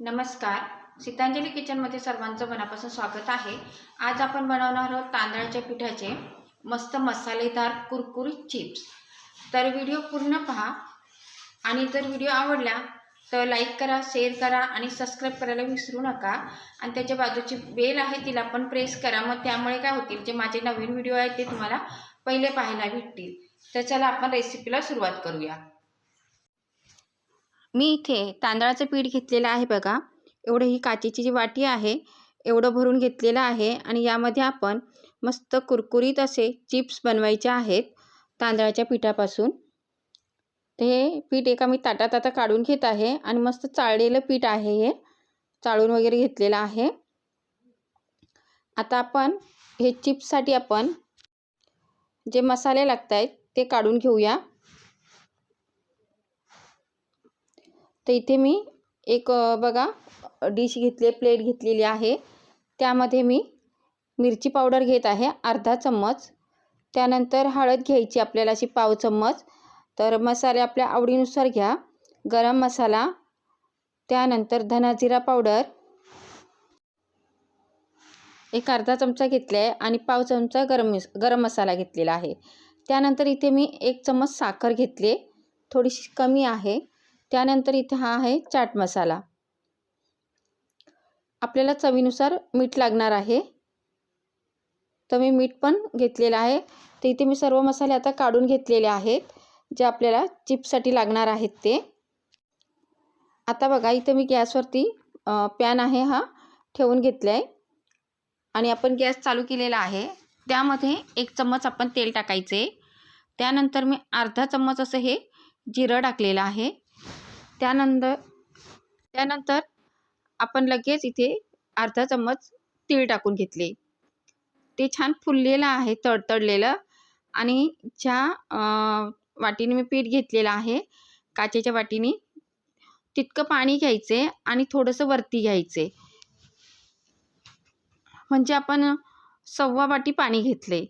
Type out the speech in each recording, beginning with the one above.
नमस्कार. सीतांजली किचनमध्ये सर्वांचं मनापासून स्वागत आहे. आज आपण बनवणार आहोत तांदळाच्या पिठाचे मस्त मसालेदार कुरकुरीत चिप्स तर व्हिडिओ पूर्ण पहा. आणि जर व्हिडिओ आवडला तर लाईक करा शेअर करा आणि सबस्क्राईब करायला विसरू नका. आणि त्याच्या बाजूची बेल आहे तिला पण प्रेस करा. मग त्यामुळे काय होतील जे माझे नवीन व्हिडिओ आहेत ते तुम्हाला पहिले पाहायला भेटतील. तर चला आपण रेसिपीला सुरुवात करूया. मी इथे तांदळाचं पीठ घेतलेलं आहे बघा. एवढं ही काचेची जी वाटी आहे एवढं भरून घेतलेलं आहे आणि यामध्ये आपण मस्त कुरकुरीत असे चिप्स बनवायचे आहेत तांदळाच्या पिठापासून. ते हे पीठ एका मी ताटात आता काढून घेत आहे आणि मस्त चाळलेलं पीठ आहे हे चाळून वगैरे घेतलेलं आहे. आता आपण हे चिप्ससाठी आपण जे मसाले लागत आहेत ते काढून घेऊया. तर इथे मी एक बघा डिश घेतली प्लेट घेतलेली आहे. त्यामध्ये मी मिरची पावडर घेत आहे अर्धा चम्मच. त्यानंतर हळद घ्यायची आपल्याला अशी पाव चम्मच. तर मसाले आपल्या आवडीनुसार घ्या. गरम मसाला. त्यानंतर धनाजिरा पावडर. एक अर्धा चमचा घेतला आहे आणि पाव चमचा गरम गरम मसाला घेतलेला आहे. त्यानंतर इथे मी एक चम्मच साखर घेतली थोडीशी कमी आहे. त्यानंतर इथे हा आहे चाट मसाला. आपल्याला चवीनुसार मीठ लागणार आहे. तर मी मीठ पण घेतलेलं आहे. तर इथे मी सर्व मसाले आता काढून घेतलेले आहेत जे आपल्याला चिप्ससाठी लागणार आहेत ते. आता बघा इथे मी गॅसवरती पॅन आहे हा ठेवून घेतला आहे आणि आपण गॅस चालू केलेला आहे. त्यामध्ये एक चम्मच आपण तेल टाकायचे. त्यानंतर मी अर्धा चम्मच असं हे जिरं टाकलेलं आहे. त्यानंतर त्यानंतर आपण लगेच इथे अर्धा चम्मच तीळ टाकून घेतले. ते छान फुललेलं आहे तडतडलेलं. आणि ज्या वाटीने मी पीठ घेतलेलं आहे काचेच्या वाटीने तितकं पाणी घ्यायचे आणि थोडंसं वरती घ्यायचे. म्हणजे आपण सव्वा वाटी पाणी घेतले.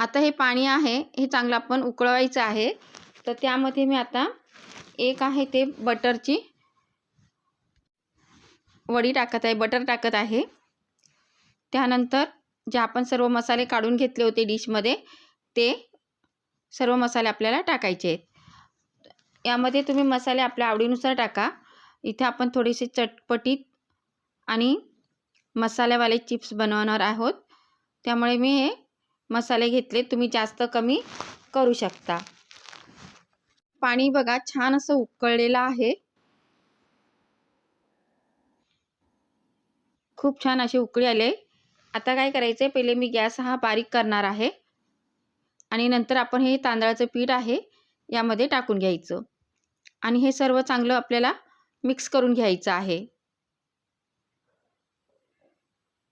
आता हे पाणी आहे हे चांगलं आपण उकळवायचं आहे. तर त्यामध्ये मी आता एक आहे ते बटरची वडी टाकत आहे बटर टाकत आहे. त्यानंतर जे आपण सर्व मसाले काढून घेतले होते डिशमध्ये ते सर्व मसाले आपल्याला टाकायचे आहेत. यामध्ये तुम्ही मसाले आपल्या आवडीनुसार टाका. इथे आपण थोडेसे चटपटीत आणि मसाल्यावाले चिप्स बनवणार आहोत. त्यामुळे मी हे मसाले घेतले तुम्ही जास्त कमी करू शकता. पाणी बघा छान असं उकळलेलं आहे. खूप छान असे उकळी आले. आता काय करायचं आहे पहिले मी गॅस हा बारीक करणार आहे. आणि नंतर आपण हे तांदळाचं पीठ आहे यामध्ये टाकून घ्यायचं. आणि हे सर्व चांगलं आपल्याला मिक्स करून घ्यायचं आहे.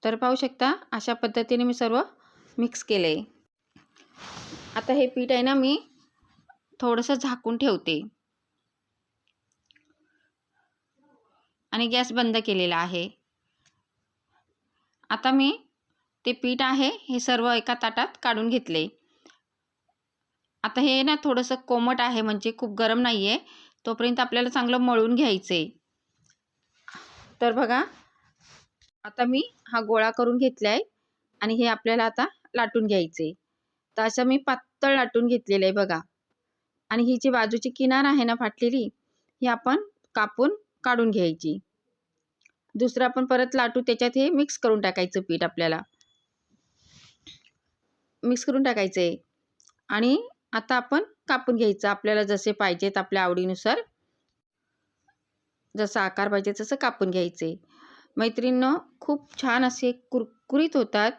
तर पाहू शकता अशा पद्धतीने मी सर्व मिक्स केलं आहे आता हे पीठ आहे ना मी थोडंसं झाकून ठेवते. आणि गॅस बंद केलेला आहे. आता मी ते पीठ आहे हे सर्व एका ताटात काढून घेतले. आता हे ना थोडंसं कोमट आहे म्हणजे खूप गरम नाही आहे तोपर्यंत आपल्याला चांगलं मळून घ्यायचं. आहे तर बघा आता मी हा गोळा करून घेतला आहे आणि हे आपल्याला आता लाटून घ्यायचं. आहे तर असं मी पातळ लाटून घेतलेलं आहे बघा. आणि ही जी बाजूची किनार आहे ना फाटलेली ही आपण कापून काढून घ्यायची. दुसरं आपण परत लाटू त्याच्यात हे मिक्स करून टाकायचं पीठ आपल्याला. मिक्स करून टाकायचं आहे आणि आता आपण कापून घ्यायचं. आपल्याला जसे पाहिजेत आपल्या आवडीनुसार जसा आकार पाहिजे तसं कापून घ्यायचं आहे खूप छान असे कुरकुरीत होतात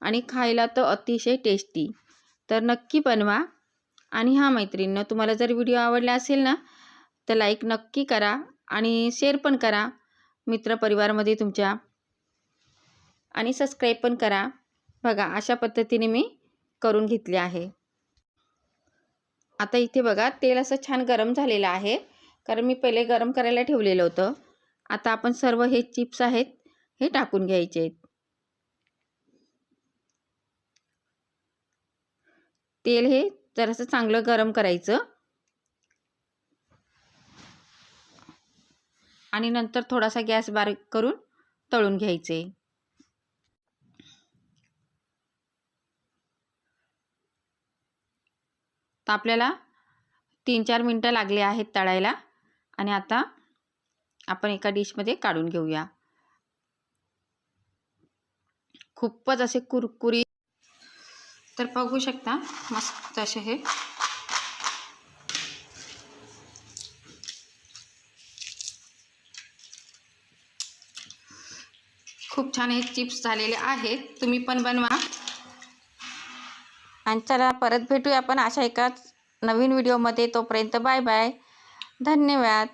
आणि खायला तर अतिशय टेस्टी तर नक्की बनवा. आणि हां मैत्रिणीनं तुम्हाला जर व्हिडिओ आवडला असेल ना तर लाईक नक्की करा आणि शेअर पण करा. मित्रपरिवारमध्ये तुमच्या. आणि सबस्क्राईब पण करा. बघा अशा पद्धतीने मी करून घेतले आहे. आता इथे बघा तेल असं छान गरम झालेलं आहे. कारण मी पहिले गरम करायला ठेवलेलं होतं. आता आपण सर्व हे चिप्स आहेत हे टाकून घ्यायचे आहेत. तेल हे जरासं चांगलं गरम करायचं. आणि नंतर थोडासा गॅस बारीक करून तळून घ्यायचे. तर आपल्याला तीन चार मिनटं लागले आहेत तळायला. आणि आता आपण एका डिशमध्ये काढून घेऊया. खूपच असे कुरकुरी तर बघू शकता मस्त असे हे. खूप छान हे चिप्स झालेले आहेत. तुम्ही पण बनवा. आणि चला परत भेटूया आपण अशा एकाच नवीन व्हिडिओमध्ये. तोपर्यंत बाय बाय. धन्यवाद.